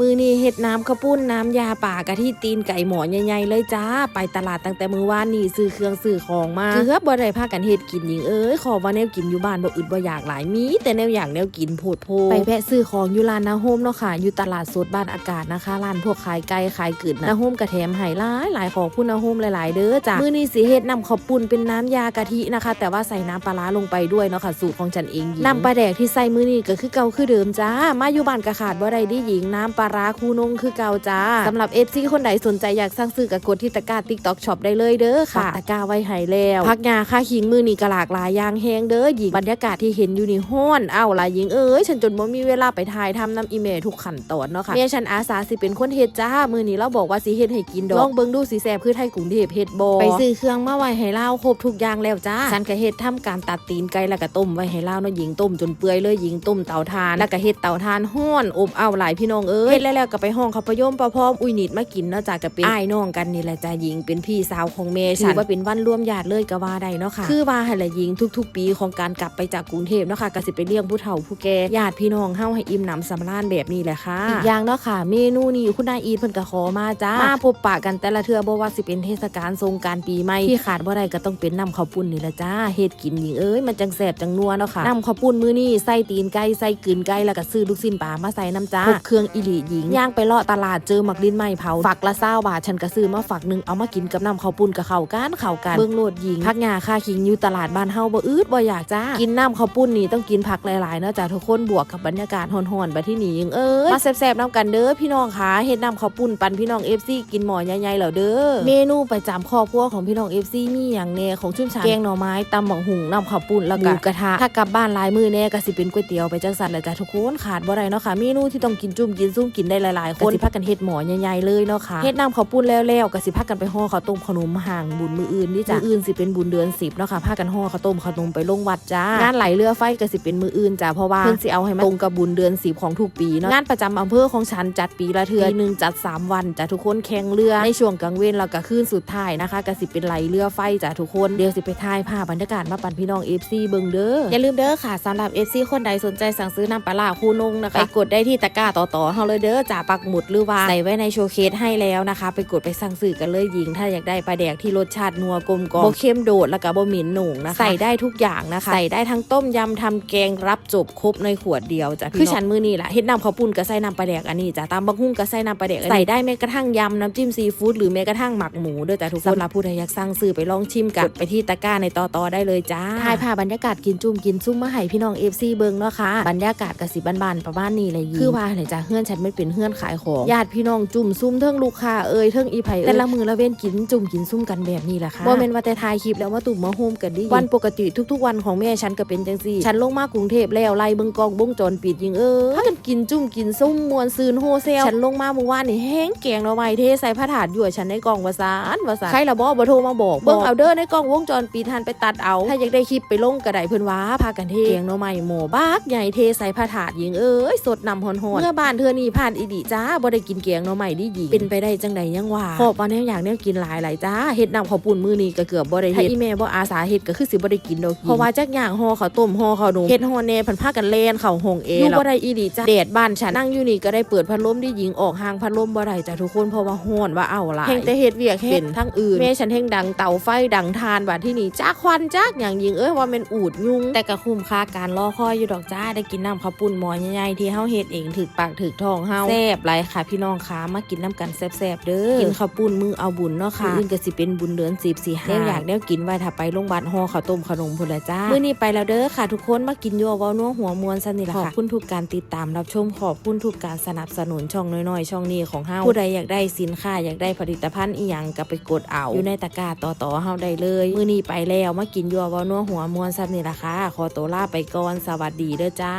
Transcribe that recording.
มือนี้เฮ็ดน้ำข้าวปุ้นน้ำยาป่ากะทิตีนไก่หมอใหญ่ๆเลยจ้า ไปตลาดตั้งแต่มือวานนี่ซื้อเครื่องซื้อของมาเกือบบ่ได้พากันเฮ็ดกินหญิงเอ้ยขอว่าแนวกินอยู่บ้านบ่อึดบ่อยากหลายมี แต่แนวอยากแนวกินโพดโพไปแวะซื้อของอยู่ร้านนาโฮมเนาะค่ะอยู่ตลาดสดบ้านอากาศนะคะร้านพวกขายไก่ขายกึดนะนาโฮมกระแถมให้หลายหลายของคุณนาโฮมหลายๆ เด้อจ้ามื้อนี้สิเฮ็ดน้ำข้าวปุ้นเป็นน้ำยากะทินะคะ แต่ว่าใส่น้ำปลาร้าลงไปด้วยเนาะค่ะสูตรของฉันเองหญิงน้ำปลาแดกที่ใส่มื้อนี้ก็คือเก่าคือเดิมจ้ามาอยู่บ้านกะขาดบ่ได้ดิหญิงน้ำปลาร้าคูนงคือเก่าจ้าสำหรับ FC คนใดสนใจอยากสั่งซื้อก็กดที่ตะกร้า TikTok Shop ได้เลยเด้อค่ะตะกร้าไว้ให้แล้วพักงาค่าขิงมื้อนี้ก็หลากหลายอย่างแฮงเด้อหญิงบรรยากาศที่เห็นอยู่นี่ฮ้อนเอ้าล่ะหญิงเอ้ยฉันจนบ่มีเวลาไปถ่ายทำน้ำอีเมลทุกขั้นตอนเนาะค่ะเมียฉันอาสาสิเป็นคนเฮ็ดจ้ามื้อนี้เราบอกว่าสิเฮ็ดให้กินดอกลองเบิ่งดูสิแซ่บคือไทยกรุงเทพเฮ็ดบ่ไปซื้อเครื่องมาไว้ให้เล่าครบทุกอย่างแล้วจ้าฉันก็เฮ็ดทำการตัดตีนไก่แล้วก็ต้มไว้ให้เล่าเนาะหญิงต้มจนเปื่อยเลยหญิงต้มเตาถ่านแล้วก็เฮ็ดเตาถ่านฮ้อนอบอ้าวหลายพี่น้องเอ้ยเฮ็ดแล้วๆก็ไปห้องเขาวประโยมประพร้อมอุ้ยนิดมากินเนาะจ้าก็เป็นอ้ายน้องกันนี่แหละจ้าหญิงเป็นพี่สาวของเมย์ฉันว่าเป็นวันร่วมญาติเลยก็ว่าได้เนาะค่ะคือว่าให้ละหญิงทุก ๆ ปีของการกลับไปจากกรุงเทพเนาะค่ะก็สิไปเลี้ยงผู้เฒ่าผู้แก่ญาติพี่น้องเฮาให้อิ่มหนำสำราญแบบนี้แหละค่ะอีกอย่างเนาะค่ะ เมนูนี้คุณนายอีทเพิ่นก็ขอมาจ้ามาพบปะกันแต่ละเทื่อบ่ว่าสิเป็นเทศกาลสงกรารปีใหม่ที่ขาดบ่ได้ก็ต้องเป็นน้ำข้าวปุ้นนี่แหละจ้าเฮ็ดกินหญิงเอ้ยมันจังแซ่บจังนัวเนาะค่ะน้ำข้าวปุ้นมื้อนี้ใส่ตีนไก่ใส่กลืนไก่แล้วก็ซื้อลูกชิ้นปลามาใส่น้ำจ้าครบเครื่องอีหลีหญิงย่างไปเลาะตลาดเจอหมักลิ้นไหม้เผาฝักละ20บาทฉันก็ซื้อมาฝักหนึงเอามากินกับน้ำข้าวปุ้นกับข้าวกันข้าวกันเบิ่งโลดหญิงผักหญ้าค่าขิงอยู่ตลาดบ้านเฮาบ่อืดบ่อยากจ้ากินน้ำข้าวปุ้นนี่ต้องกินผักหลายๆเนาะจ้าทุกคนบวกกับบรรยากาศฮ้อนๆบัดที่นี่หญิงเอ้ยมาแซ่บๆน้ำกันเด้อพี่น้องค่ะเฮ็ดน้ำข้าวปุ้นปันพี่น้อง FC กินหมอใหญ่ๆแล้วเด้อเมนูประจำครอบครัวของพี่น้อง FC มีอย่างแน่ของชุ่มฉ่ำแกงหน่อไม้ตำบักหุ่งน้ำข้าวปุ้นแล้วก็หมูกระทะถ้ากลับบ้านหลายมื้อแน่ก็สิเป็นก๋วยเตี๋ยวไปจังซั่นแหละจ้าทุกคนขาดบ่ได้เนาะค่ะเมนูที่ต้องกินจุ่มกินซุ่มกินได้หลายๆ คนก็สิพากันเฮ็ดหมอใหญ่ๆเลยเนาะค่ะเฮ็ดน้ำข้าวปุ้นแล้วๆก็สิพากันไปห่อข้าวต้มขนมห่างบุญมื้ออื่นนี่จ้ะมื้ออื่นสิเป็นบุญเดือน10เนาะค่ะพากันห่อข้าวต้มขนมไปลงวัดจ้างานไหลเรือไฟก็สิเป็นมื้ออื่นจ้ะเพราะว่าเพิ่นสิเอาให้มันตรงกับบุญเดือน10ของทุกปีเนาะงานประจำอำเภอของฉันจัดปีละเทื่อปีหนึงจัด 3 วันจ้ะทุกคนแข่งเรือในช่วงกลางเว้นแล้วก็คืนสุดท้ายนะคะก็สิเป็นไหลเรือไฟจ้ะทุกคนเดี๋ยวสิไปถ่ายภาพบรรยากาศมาปั่นพี่น้อง FC เบิ่งเด้ออย่าลืมเด้อค่ะสำหรับ FC คนใดสนใจสั่งซื้อน้ำปลาร้าคูนงนะคะไปกดได้ที่ตะกร้าต่อๆเฮาเลยเด้อจ้ะปักหมุดหรือว่าใส่ไว้ในโชว์เคสให้แล้วนะคะ ไปกดไปสั่งซื้อกันเลยหญิง ถ้าอยากได้ปลาแดกที่รสชาตินัวกลมกล่อมบ่เค็มโดดแล้วก็บ่เหม็นหนุ่งนะคะใส่ได้ทุกอย่างนะคะใส่ได้ทั้งต้มยำทำแกงรับจบครบในขวดเดียวจ้ะคือฉันมือนี่แหละเฮ็ดน้ำข้าวปุ้นก็ใส่น้ำปลาแดกอันนี้จ้ะตามบักหุ่งก็ใส่น้ำปลาแดกอันนี้ใส่ได้แม้กระทั่งยำน้ำจิ้มซีฟู้ดหรือแม้กระทั่งหมักหมูด้วยแต่ทุกคนสำหรับผู้ใดอยากสั่งซื้อไปลองชิมกันกดไปที่ตะกร้าในต่อๆได้เลยจ้าถ่ายภาพบรรยากาศกินจุ่มกินซุ่มมาให้พี่น้อง FC เบิ่งเนาะค่ะบรรยากาศกสิบานๆประมาณนี้เลยยิคือว่าเนี่ยจ้ะเฮือนฉันไม่เป็นเฮือนขายของญาติพี่น้องจุ่มซุ่มเทิงลูกค้าเอ่ยเทิงอีไผเอ่ยแต่ละมือละเว้นกินจุ่มกินซุ่มกันแบบนี้แหละค่ะบ่แม่นว่าแต่ถ่ายคลิปแล้วมาตุ่มมาโฮมกันดิวันปกติทุกๆ วันของแม่ฉันก็เป็นจังซี่ฉันลงมากรุงเทพแล้วไล่เบิ่งกล้องวงจรปิดยิงเอ้ยพากันกินจุ่มกินซุ่มมวนซืนโฮเซลฉันลงมาเมื่อวานนี่แห้งแกงหน่อไม้เทใส่ผ้าถาดอยู่ฉันในกล้องว่าซานว่าซานใครละบ่บ่โทรมาบอกเบิ่งเอาเด้อในกล้องวงจรปิดทันไปตัดเอา ถ้าอยากได้คลิปไปลงก็ได้เพิ่นว่าพากันเทแกงหน่อไม้หมูบักใหญ่เทใส่ผ้าถาดยิงเอ้ยสดนำฮอนๆเมื่อบ้านเธอนี่ผ่านอีดีจ้าบ่ได้กินแกงหน่อไม้ดีดีเป็นไปได้จังใดยังว่าขอบว่าแนวอยากแนวกินหลายหลายจ้าเฮ็ดนำข้าวปุ้นมื้อนี้ก็เกือบบ่ได้เฮ็ดถ้าอีแม่บ่อาสาเฮ็ดก็คือสิบ่ได้กินดอกเพราะว่าจักอย่างห่อข้าวต้มห่อข้าวหนูเฮ็ดห่อแน่เพิ่นพากันเล่นเข้าห้องเออยู่บ่ได้อีดีจ้าแดดบ้านฉันนั่งอยู่นี่ก็ได้เปิดพัดลมที่หญิงออกห่างพัดลมบ่ได้จ้ะทุกคนเพราะว่าฮ้อนว่าเอาหลายเฮงแต่เฮ็ดเวียกเฮ็ดทั้งอื่นแม่ฉันเฮงดังเตาไฟดังทานว่าที่นี่จ้าควันจักอย่างหญิงเอ้ยว่าแม่นอูดยุงแต่ก็คุ้มค่าการรอคอยอยู่ดอกจ้าได้กินน้ำข้าวปุ้นหมอใหญ่ๆที่เฮาเฮ็ดเองถึกปากถึกท้องเฮาแซ่บหลายค่ะ พี่น้องค่ะมากินน้ำกันแซ่บๆเด้อกินข้าวปุ้นมือเอาบุญเนาะค่ะอื่นก็สิเป็นบุญเดือน10สิแนวอยากแนวกินไว้ถ้าไปโรงพยาบาลห่อข้าวต้มขนมพุ่นละจ้ามื้อนี้ไปแล้วเด้อค่ะ ทุกคนมากินยัวเว้านัวหัวมวนซะนี่ล่ะค่ะขอบคุณทุกการติดตามรับชมขอบคุณทุกการสนับสนุนช่องน้อยๆ ช่องนี้ของเฮาผู้ใดอยากได้สินค้าอยากได้ผลิตภัณฑ์อีหยังก็ไปกดเอาอยู่ในตะกร้าต่อๆเฮาได้เลย มื้อนี้ไปแล้วมากินยัวเว้านัวหัวมวนซะนี่ล่ะค่ะขอตัวลาไปก่อนสวัสดีเด้อจ้า